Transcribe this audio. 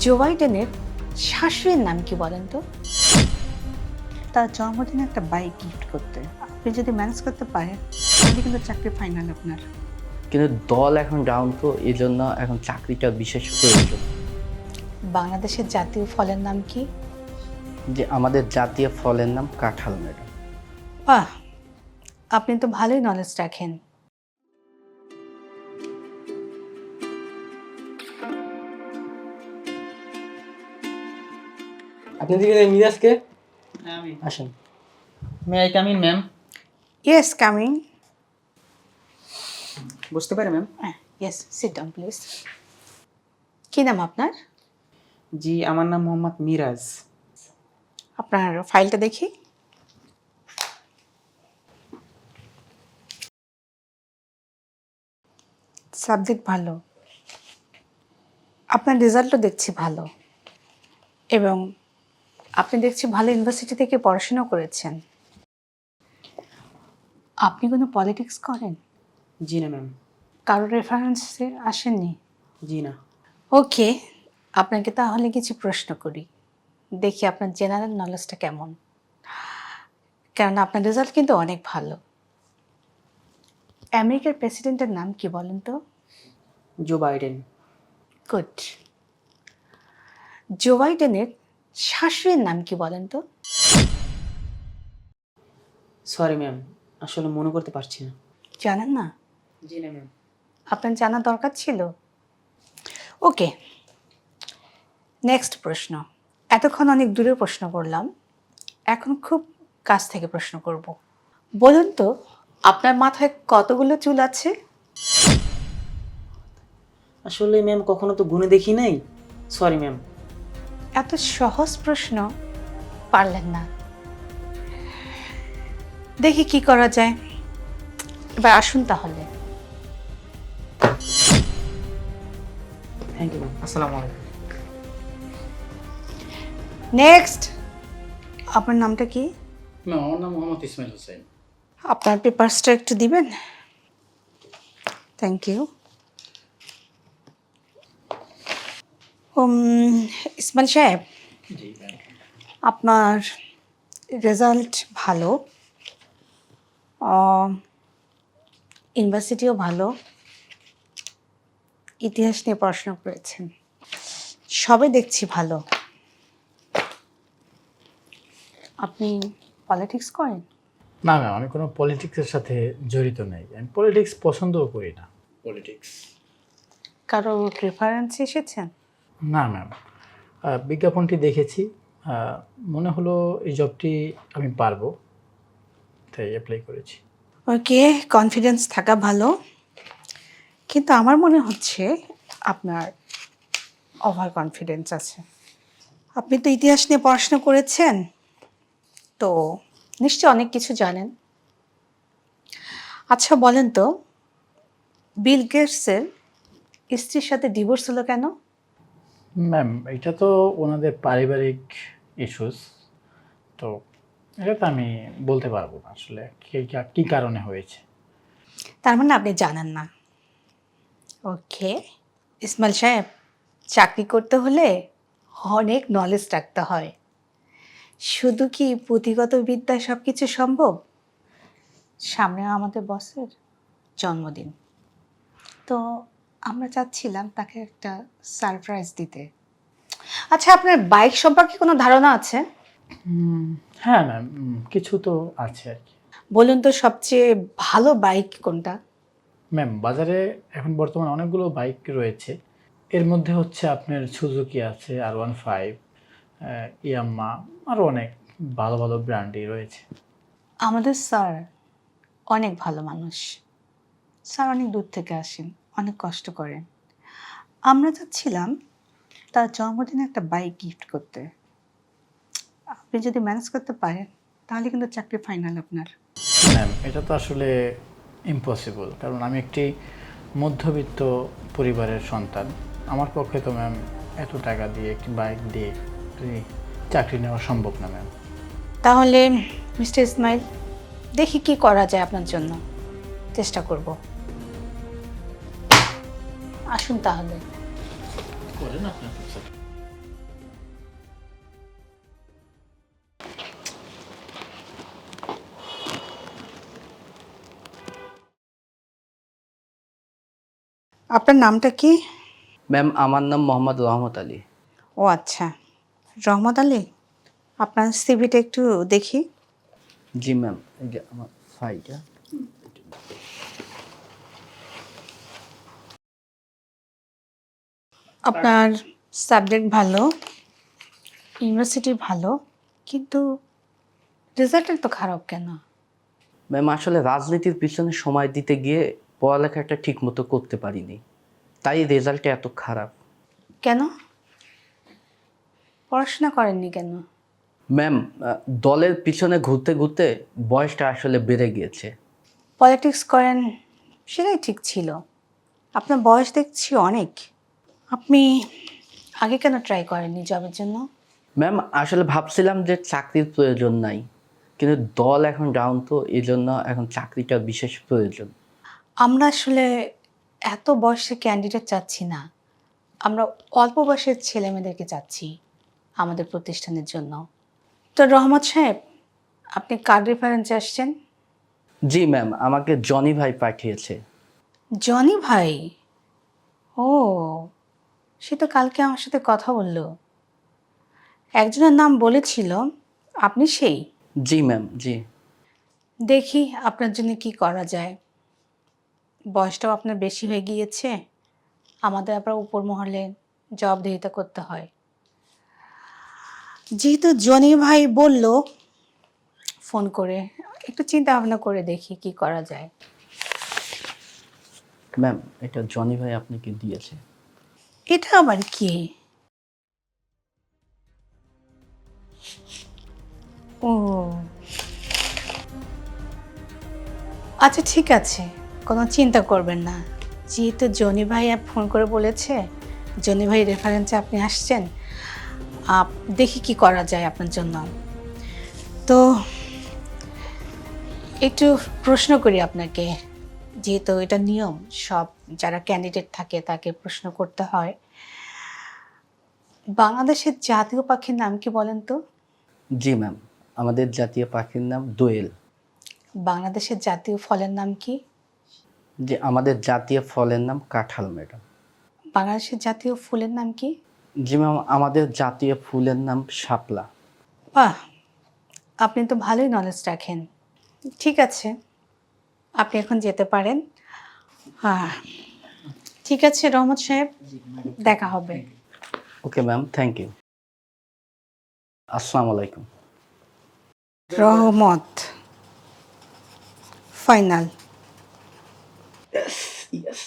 জো বাইডেনের শাশুড়ির নাম কি বলেন তো? তার জন্মদিনে একটা বাইক গিফট করতে। আপনি যদি ম্যানেজ করতে পারেন তাহলে কিন্তু চাকরি ফাইনাল আপনার। কিন্তু দল এখন ডাউন তো এই জন্য এখন চাকরিটা বিশেষ প্রয়োজন। বাংলাদেশের জাতীয় ফলের নাম কি? যে আমাদের জাতীয় ফলের নাম কাঁঠাল ম্যাডাম। বাহ! আপনি তো ভালোই নলেজ রাখেন। আপনি দিকে মিরাজকে আমি। আসেন। May I come in ma'am? Yes coming বুঝতে পারি ma'am? Yes sit down please কি নাম আপনার? জি আমার নাম মোহাম্মদ মিরাজ। আপনার ফাইলটা দেখি। সাবজেক্ট ভালো। আপনার রেজাল্টও দেখছি ভালো। এবং আপনি দেখছি ভালো ইউনিভার্সিটি থেকে পড়াশোনা করেছেন। আপনি কোনো পলিটিক্স করেন? জি না ম্যাম কারও রেফারেন্সে আসেননি? জি না। ওকে আপনাকে তাহলে কিছু প্রশ্ন করি। দেখি আপনার জেনারেল নলেজটা কেমন। কেননা আপনার রেজাল্ট কিন্তু অনেক ভালো। আমেরিকার প্রেসিডেন্টের নাম কি বলেন তো? জো বাইডেন গুড জো বাইডেনের শাশুড়ির নাম কি বলেন তো? সরি ম্যাম আসলে মনে করতে পারছি না। জানেন না? জি না ম্যাম আপনার জানা দরকার ছিল? ওকে। নেক্সট প্রশ্ন। এতক্ষণ অনেক দূরে প্রশ্ন করলাম। এখন খুব কাছ থেকে প্রশ্ন করব। বলুন তো আপনার মাথায় কতগুলো চুল আছে? আসলে ম্যাম কখনো তো গুনে দেখি নাই। সরি ম্যাম এত সহজ প্রশ্ন পারলেন না। দেখি কি করা যায়। এবার আসুন তাহলে। থ্যাংক ইউ আসসালামু আলাইকুম। নেক্সট আপনার নামটা কি? ম্যাম আমার নাম মোহাম্মদ ইসমাইল হোসেন। আপনার পেপারসটা একটু দিবেন? থ্যাংক ইউ ইসমাইল সাহেব আপনার রেজাল্ট ভালো ইউনিভার্সিটিও ভালো ইতিহাস নিয়ে পড়াশোনা করেছেন সবে দেখছি ভালো। আপনি পলিটিক্স করেন? না ম্যাম আমি কোনো পলিটিক্সের সাথে জড়িত নেই। আমি পলিটিক্স পছন্দও করি না। পলিটিক্স কারও প্রেফারেন্স এসেছেন? না ম্যাম বিজ্ঞাপনটি দেখেছি। মনে হলো এই জবটি আমি পারব। তাই অ্যাপ্লাই করেছি। ওকে কনফিডেন্স থাকা ভালো। কিন্তু আমার মনে হচ্ছে আপনার ওভার কনফিডেন্স আছে। আপনি তো ইতিহাস নিয়ে পড়াশোনা করেছেন, তো নিশ্চয় অনেক কিছু জানেন। আচ্ছা বলেন তো বিল গেটসের স্ত্রীর সাথে ডিভোর্স হলো কেন? ম্যাম এটা তো ওনাদের পারিবারিক ইস্যুস তো এটা তো আমি বলতে পারব না আসলে কী- কারণে হয়েছে। তার মানে আপনি জানেন না। ওকে, ইসমাইল সাহেব, চাকরি করতে হলে অনেক নলেজ রাখতে হয়। শুধু কি পুঁথিগত বিদ্যায় সব কিছু সম্ভব? সামনে আমাদের বসের জন্মদিন। তো আমরা চাচ্ছিলাম তাকে একটা সারপ্রাইজ দিতে। আচ্ছা আপনার বাইক সম্পর্কে কোনো ধারণা আছে? হ্যাঁ ম্যাম কিছু তো আছে আর কি। বলুন তো সবচেয়ে ভালো বাইক কোনটা? ম্যাম বাজারে এখন বর্তমানে অনেকগুলো বাইক রয়েছে। এর মধ্যে হচ্ছে আপনার সুজুকি আছে আর ওয়ান ফাইভ ইয়াম্মা আরও অনেক ভালো ভালো ব্র্যান্ডই রয়েছে। আমাদের স্যার অনেক ভালো মানুষ। স্যার অনেক দূর থেকে আসেন। অনেক কষ্ট করেন আমরা চাচ্ছিলাম তার জন্মদিনে একটা বাইক গিফট করতে। আপনি যদি ম্যানেজ করতে পারেন তাহলে কিন্তু চাকরি ফাইনাল আপনার। ম্যাম এটা তো আসলে ইম্পসিবল কারণ আমি একটি মধ্যবিত্ত পরিবারের সন্তান। আমার পক্ষে তো ম্যাম এত টাকা দিয়ে একটি বাইক দিয়ে চাকরি নেওয়া সম্ভব না ম্যাম তাহলে মিস্টার ইসমাইল দেখি কি করা যায় আপনার জন্য। চেষ্টা করব। আসুন তাহলে। আপনার আপনার নামটা কি? ম্যাম আমার নাম মোহাম্মদ রহমত আলী। ও আচ্ছা। রহমত আলী আপনার সিভিটা একটু দেখি। জি ম্যাম এই যে আমার ফাইলটা আপনার সাবজেক্ট ভালো ইউনিভার্সিটি ভালো কিন্তু রেজাল্টটা তো খারাপ কেন? ম্যাম আসলে রাজনীতির পিছনে সময় দিতে গিয়ে পড়ালেখাটা ঠিক মতো করতে পারিনি। তাই রেজাল্টটা এত খারাপ। কেন? পড়াশোনা করেননি কেন? ম্যাম দলের পিছনে ঘুরতে ঘুরতে বয়সটা আসলে বেড়ে গিয়েছে। পলিটিক্স করেন সেটাই ঠিক ছিল। আপনার বয়স দেখছি অনেক। আপনি আগে কেন ট্রাই করেননি জবের জন্য? ম্যাম আসলে ভাবছিলাম যে চাকরির প্রয়োজন নাই। কিন্তু দল এখন ডাউন তো এই জন্য এখন চাকরিটা বিশেষ প্রয়োজন। আমরা আসলে এত বয়সে ক্যান্ডিডেট চাচ্ছি না। আমরা অল্প বয়সের ছেলে মেয়েদেরকে চাচ্ছি আমাদের প্রতিষ্ঠানের জন্য। তো রহমত সাহেব আপনি কার রেফারেন্সে আসছেন? জি ম্যাম আমাকে জনি ভাই পাঠিয়েছে। জনি ভাই? ও সে তো কালকে আমার সাথে কথা বলল। একজনের নাম বলেছিল আপনি সেই? জি ম্যাম জি। দেখি আপনার জন্য কি করা যায়। বয়সটাও আপনার বেশি হয়ে গিয়েছে আমাদের আবার উপর মহলে জবাবদিহিতা করতে হয়। যেহেতু জনি ভাই বলল ফোন করে একটু চিন্তা ভাবনা করে দেখি কি করা যায়। ম্যাম এটা জনি ভাই আপনাকে দিয়েছে। এটা আবার কে? ও। আচ্ছা ঠিক আছে। কোনো চিন্তা করবেন না। যেহেতু জনি ভাই ফোন করে বলেছে, জনি ভাই রেফারেন্সে আপনি আসছেন দেখি কি করা যায় আপনার জন্য। তো, একটু প্রশ্ন করি আপনাকে। যেহেতু এটা নিয়ম, সব যারা ক্যান্ডিডেট থাকে তাকে প্রশ্ন করতে হয়। বাংলাদেশের জাতীয় পাখির নাম কি বলেন তো? জি ম্যাম আমাদের জাতীয় পাখির নাম দোয়েল। বাংলাদেশের জাতীয় ফলের নাম কি? যে আমাদের জাতীয় ফলের নাম কাঁঠাল ম্যাডাম বাংলাদেশের জাতীয় ফুলের নাম কি? জি ম্যাম আমাদের জাতীয় ফুলের নাম শাপলা। বাহ আপনি তো ভালোই নলেজ রাখেন। ঠিক আছে আপনি এখন যেতে পারেন। হ্যাঁ। ঠিক আছে রহমত সাহেব দেখা হবে। ওকে ম্যাম থ্যাংক ইউ আসসালামু আলাইকুম রহমত। ফাইনাল। ইয়েস